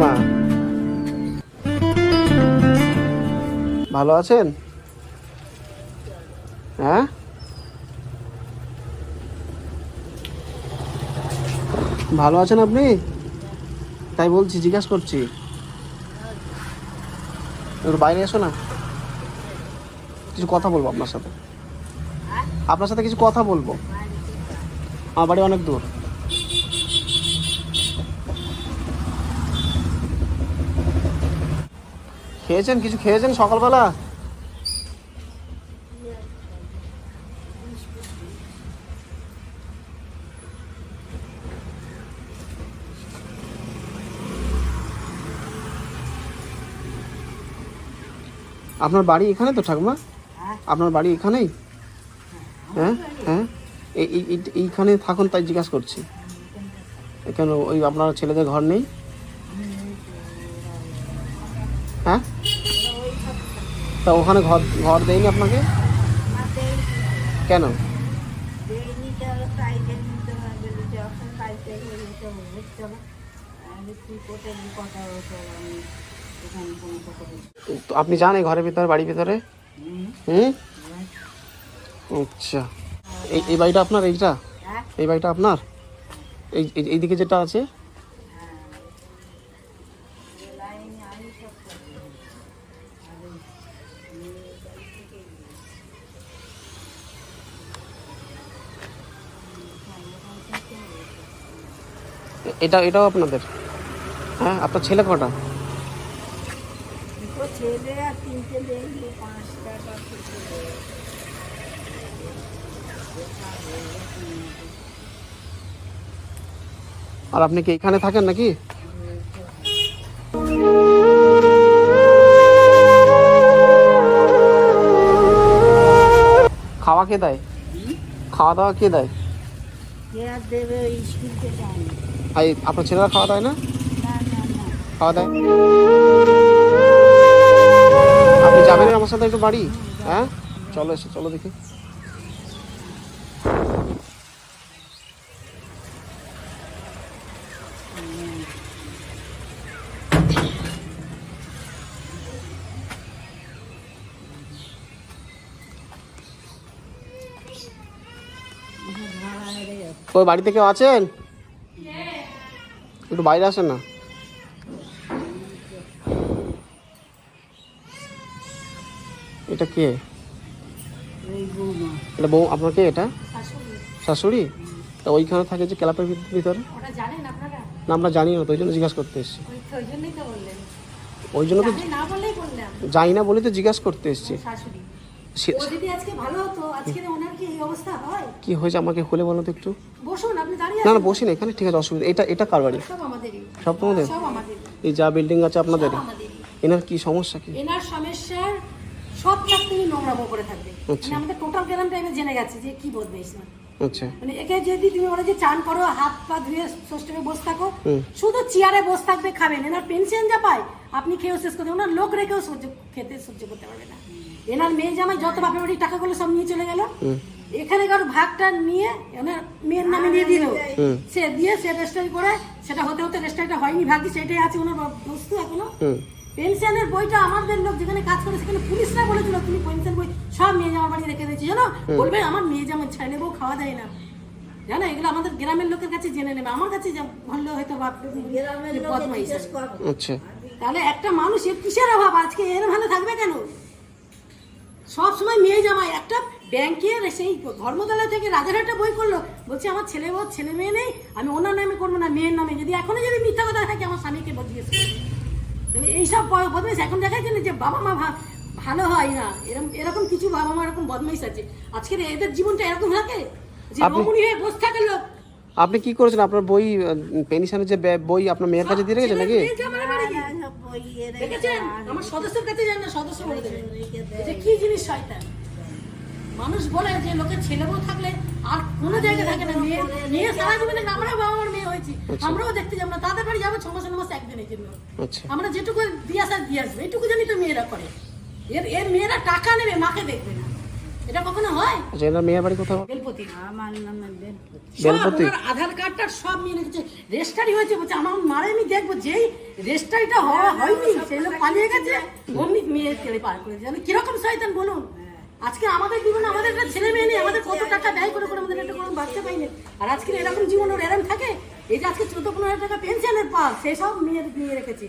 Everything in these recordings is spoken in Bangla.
ঠাকুমা ভালো আছেন? হ্যাঁ? ভালো আছেন আপনি? তাই বলছি, জিজ্ঞাসা করছি। একটু বাইরে এসো না। কিছু কথা বলব আপনার সাথে। আপনার সাথে কিছু কথা বলব। আমার বাড়ি অনেক দূর। খেয়েছেন? কিছু খেয়েছেন সকালবেলা? আপনার বাড়ি এখানে তো ঠাকুমা? আপনার বাড়ি এখানেই? হ্যাঁ। হ্যাঁ? এই- এইখানে থাকুন তাই জিজ্ঞাসা করছি। কেন ওই আপনার ছেলেদের ঘর নেই? তা ওখানে ঘর ঘর দেয়নি আপনাকে? কেন? তো আপনি যান এই ঘরের ভিতরে বাড়ির ভিতরে? হুম? আচ্ছা। এই এই বাড়িটা আপনার এইটা? এই বাড়িটা আপনার? এই- এইদিকে যেটা আছে? এটা এটাও আপনাদের? হ্যাঁ আপনার ছেলে কটা? আর আপনি কি এখানে থাকেন নাকি? খাওয়া কে দেয়? খাওয়া দাওয়া কে দেয়? দেবে স্কুল থেকে আর আপনার ছেলেরা খাওয়া দেয় না? খাওয়া দেয়? আপনি যাবেন আমার সাথে একটু বাড়ি? হ্যাঁ? চলো এসে, চলো দেখি। ওই বাড়িতে কেউ আছেন? একটু বাইরে আসেন না। এটা কে? এটা বউ আপনার কে এটা? শাশুড়ি? তা ওইখানে থাকে যে ক্লাবের ভিত- ভিতরে? না আমরা জানি না তো ওই জন্য জিজ্ঞাসা করতে এসেছি। ওই জন্য তো জানি না বললেই বললাম। জানি না বলে তো জিজ্ঞাসা করতে এসেছি। ও যদি আজকে ভালো হতো আজকে ওনার কি এই অবস্থা হয়? কি হয়েছে আমাকে খুলে বলো তো একটু? বসুন আপনি দাঁড়িয়ে না না বসে না এখানে ঠিক আছে অসুবিধা এটা এটা কার বাড়ি? সব আমাদেরই। সব তোমাদের? সব আমাদের এই যা বিল্ডিং আছে আপনাদের? এনার কি সমস্যা কি? এনার সমস্যার সব থাকতে নোংরা করে থাকবে। আচ্ছা। মানে আমাদের টোটাল গ্রাম টাইমে জেনে গেছে যে কি বদমাইশ। আচ্ছা। মানে একে যদি তুমি ওরা যে চান করো হাত পা ধুয়ে ষষ্ঠমে বসে থাকো শুধু চেয়ারে বসে থাকবে খাবেন এনার পেনশন যা পায় আপনি খেয়েও শেষ করতে ওনার লোক রেখেও সহ্য খেতে সহ্য করতে পারবে না। এনার মেয়ে জামাই যত বাপের বাড়ির টাকাগুলো সব নিয়ে চলে গেল। এখানে কারও ভাগটা নিয়ে ওনার মেয়ের নামে দিয়ে দিল। সে দিয়ে সে রেজিস্ট্রি করে সেটা হতে হতে রেজিস্ট্রিটা হয়নি ভাগ্য সেটাই আছে ওনার বস্তু এখনও। পেনশনের বইটা আমাদের লোক যেখানে কাজ করে সেখানে পুলিশরা বলেছিল তুমি পেনশন বই সব মেয়ে জামার বাড়ি রেখে দিয়েছি জানো? বলবে আমার মেয়ে জামার ছেলে বউ খাওয়া দেয় না। জানো এগুলো আমাদের গ্রামের লোকের কাছে জেনে নেবে। আমার কাছে বললে হয়তো। আচ্ছা। তাহলে একটা মানুষের কিসের অভাব? আজকে এর ভালো থাকবে কেন? সব সময় মেয়ে জামাই একটা ব্যাংকের সেই ধর্মতলা থেকে রাজারহাটে বই করল বলছে আমার ছেলে বউ ছেলে মেয়ে নেই আমি ওনার নামে করব না মেয়ের নামে। যদি এখনও যদি মিথ্যা কথা থাকে আমার স্বামীকে বদলিয়েছে তাহলে এইসব বদমাইশ এখন যায় না যে বাবা মা ভা- ভালো হয় না? এরকম এরকম কিছু বাবা মা এরকম বদমাইশ আছে। আজকের এদের জীবনটা এরকম থাকে? যে আপনি- রমণী হয়ে বসে থাকে লোক। আপনি কি করেছেন? আপনার বই পেনশনের যে বই আপনার মেয়ের কাছে দিয়ে রেখেছেন নাকি? আমার সদস্যের কাছে যান না সদস্য বলে দেবে। কি জিনিস শয়তান? মানুষ বলে যে লোকের ছেলে বউ থাকলে আর কোনো জায়গায় থাকে না। মেয়ে মেয়ে সারা জীবনে আমরা বাবা আমার মেয়ে হয়েছি। আমরাও দেখতে যাব না তাদের বাড়ি যাব ছ মাসে ন মাসে একদিনের জন্য। আচ্ছা। আমরা যেটুকু দিয়ে আসার দিয়ে আসব। এইটুকু জানি তো মেয়েরা করে। এর এর মেয়েরা টাকা নেবে মাকে দেখবে না। এটা কখনো হয়? আচ্ছা মেয়ের বাড়ি কোথাও বেলপতি। আমার নামে বেল বেলপতি? আধার কার্ডটা সব নিয়ে রেখেছে রেজিস্টারি হয়েছে বলছে আমার মারে আমি দেখব। যেই রেজিস্টারিটা হওয়া হয়নি সেই লোক পালিয়ে গেছে। অমনি মেয়ে ছেলে পার করে জানে কীরকম শয়তান বলুন? আজকে আমাদের জীবনে আমাদের একটা ছেলে মেয়ে নেই আমাদের কত টাকা ব্যয় করে করে আমাদের একটা কোনো বাচ্চা পাইনি আর আজকে এরকম জীবন ওর এরম থাকে এই যে আজকে চোদ্দ পনেরো টাকা পেনশনের পাস সেই সব মেয়ের নিয়ে রেখেছে।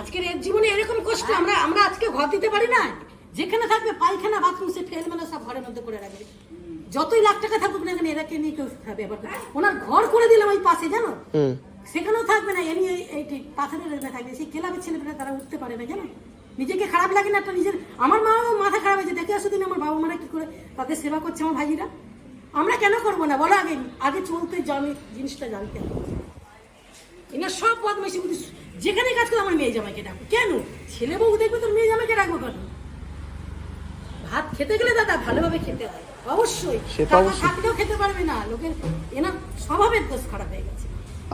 আজকের এর জীবনে এরকম কষ্ট আমরা আমরা আজকে ঘর দিতে পারি না। যেখানে থাকবে পায়খানা বাথরুম সে ফেল মানে সব ঘরের মধ্যে করে রাখবে। যতই লাখ টাকা থাকুক না কেন এরাকে নিয়ে কেউ থাকবে এবার ওনার ঘর করে দিলাম ওই পাশে জানো? সেখানেও থাকবে না এমনি এই পাথরের থাকবে। সেই ক্লাবের ছেলেপেলে তারা উঠতে পারে না জানো? নিজেকে খারাপ লাগে না একটা নিজের আমার মাও মাথা খারাপ হয়েছে দেখে আসো দিন আমার বাবা মারা কি করে তাদের সেবা করছে আমার ভাইজিরা। আমরা কেন করব না? বলো আগে আগে চলতে জানি জিনিসটা জানতে হবে। এনার সব বদমাইশি বুদ্ধি। যেখানে কাজ করে আমার মেয়ে জামাইকে ডাকবো কেন? ছেলে বউ দেখবে তোর মেয়ে জামাইকে ডাকবো কেন? ভাত খেতে গেলে দাদা ভালোভাবে খেতে হয়। টাকা অবশ্যই। থাকলেও খেতে পারবে না। লোকের এনার স্বভাবের দোষ খারাপ হয়ে গেছে।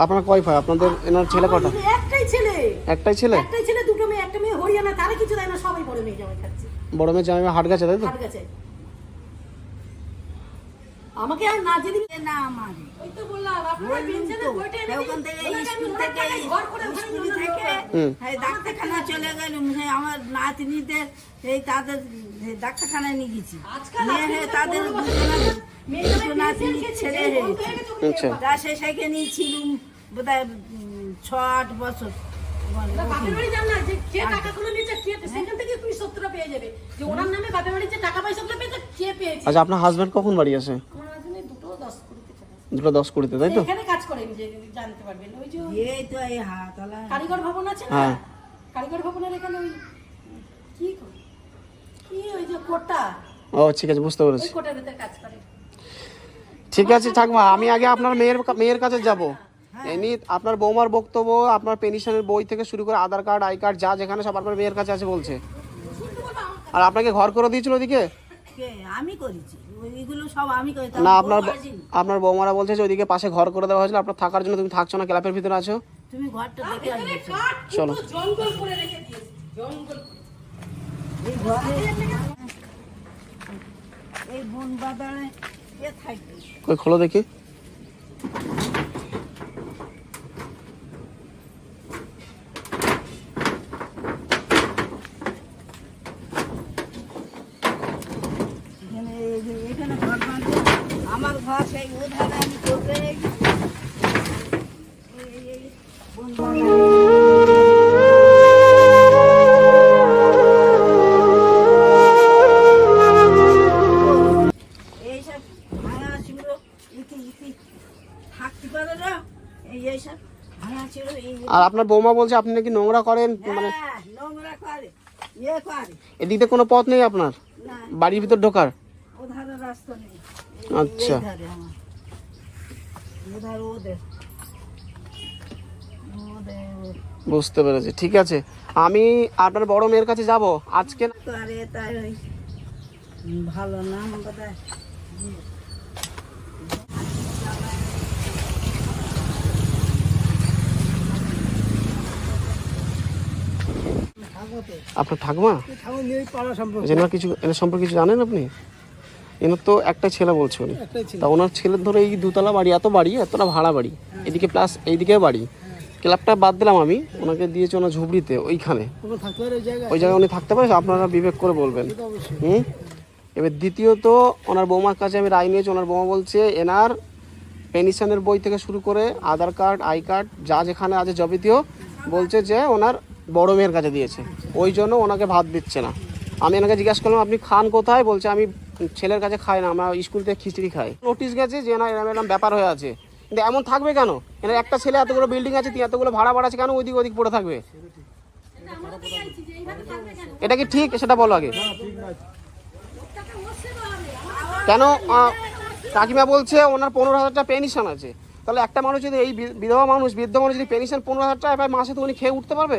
আপনার কয় ভাই? আপনাদের এনার ছেলে কটা আমার একটাই ছেলে। একটাই ছেলে? একটাই ছেলে দুটো মেয়ে একটা মেয়ে হরিয়ানা তারা কিছু দেয় না সবাই বড় মেয়ে জামাই খাচ্ছে। বড় মেয়ে জামাই হাট গেছে তাই তো? হাট গেছে। আমাকে আর না জেনে না আমার। ওই তো বললাম আপনারা পেনশনের বইটা এনে ওখান থেকে আমি স্কুল থেকে টাকায় ঘর করে স্কুল নিয়ে থেকে। এই ডাক্তারখানা চলে গেলাম সেই আমার নাতনিদের এই তাদের এই ডাক্তারখানায় নিয়ে গেছি। আজকাল নিয়ে আপনি হে তো তাদের পনেরো মেয়ে নাতনি পেনশন হয়ে ওকে আচ্ছা। তা সে সেখানেই ছিলুম ছ আট বছর। মানে বাপের বাড়ি যান না, যে কে টাকাগুলো নিয়েছে, কে- সেখান থেকে তুমি সত্যটা পেয়ে যাবে। যে ওনার নামে বাপের বাড়ির যে টাকা পয়সাগুলো পেয়েছে, কে পেয়েছে? আচ্ছা আপনার হাজবেন্ড কখন বাড়ি আসে আমার husband দুটো দশ কুড়িতে দুটো দশ কুড়িতে তাই তো? এখানে কাজ করেন যে জানতে পারবেন। ওই যে এই তো এই হাতলা কারিগর ভবন আছে না? হ্যাঁ। কারিগর ভবনের এখানে ওই কি কি ওই যে কোটা? ও ঠিক আছে বুঝতে পেরেছি। কোটার ভিতরে কাজ করে। ঠিক আছে ঠাকমা আমি আগে আপনার মেয়ের মেয়ের কাছে যাব। এমনি আপনার বৌমার বক্তব্য আপনার পেনশনের বই থেকে শুরু করে আধার কার্ড আই কার্ড যা যেখানে সব আপনার মেয়ের কাছে আছে বলছে। আর আপনাকে ঘর করে দিয়েছিল ওদিকে? আমি করেছি। ওইগুলো সব আমি করি না আপনার আপনার বৌমারা বলছে যে ওইদিকে পাশে ঘর করে দেওয়া হয়েছিল আপনার থাকার জন্য তুমি থাকছো না ক্লাবের ভিতরে আছো। তুমি ঘরটা দেখে চলো। পুরো জঙ্গল করে রেখে জঙ্গল করে। এই ঘরে এই বন বাদারে কে থাকবে? কই খোলো দেখি এখানে এই যে এখানে ঘর বাঁধে আমার ঘর সেই ওধারে আমি করবে এই এই- এই বন বাগানে এইসব ভাঙা ছিল ইতি ইতি থাকতে পারে না আর আপনার বৌমা বলছে আপনি নাকি নোংরা করেন মানে হ্যাঁ করে ইয়ে এদিকে কোনো পথ নেই আপনার? বাড়ির ভিতর ঢোকার? রাস্তা নেই। আচ্ছা। বুঝতে পেরেছি ঠিক আছে। আমি আপনার বড় মেয়ের কাছে যাব। আজকে ভালো আপনার ঠাকুমা? কিছু এনার সম্পর্কে কিছু জানেন আপনি? এনার তো একটা ছেলে বলছে উনি। তা ওনার ছেলের ধরো এই দুতলা বাড়ি এত বাড়ি এতটা ভাড়া বাড়ি এদিকে প্লাস এইদিকে বাড়ি। ক্লাবটা বাদ দিলাম আমি ওনাকে দিয়েছি ওনার ঝুবড়িতে ওইখানে। ওই জায়গায়। উনি থাকতে পারে আপনারা বিবেক করে বলবেন। হুম? এবার দ্বিতীয়ত ওনার বৌমার কাছে আমি রায় নিয়েছি ওনার বৌমা বলছে এনার পেনশনের বই থেকে শুরু করে আধার কার্ড আই কার্ড যা যেখানে আছে যাবতীয় বলছে যে ওনার বড় মেয়ের কাছে দিয়েছে। ওই জন্য ওনাকে ভাত দিচ্ছে না। আমি এনাকে জিজ্ঞাসা করলাম আপনি খান কোথায়? বলছে আমি ছেলের কাছে খায় না, আমরা স্কুল থেকে খিচড়ি খাই। নোটিশ গেছে যে না এরকম এরকম ব্যাপার হয়ে আছে। কিন্তু এমন থাকবে কেন? এনার একটা ছেলে এতগুলো বিল্ডিং আছে, তিন এতগুলো ভাড়া আছে কেন ওইদিক ওদিক পড়ে থাকবে? এটা কি ঠিক? সেটা বলো আগে। কেন? কাকিমা বলছে ওনার পনেরো হাজার টাকা পেনশন আছে। তাহলে একটা মানুষ যদি এই বিধবা মানুষ, বৃদ্ধ মানুষ যদি পেনশন পনেরো হাজার টাকা মাসে তো উনি খেয়ে উঠতে পারবে?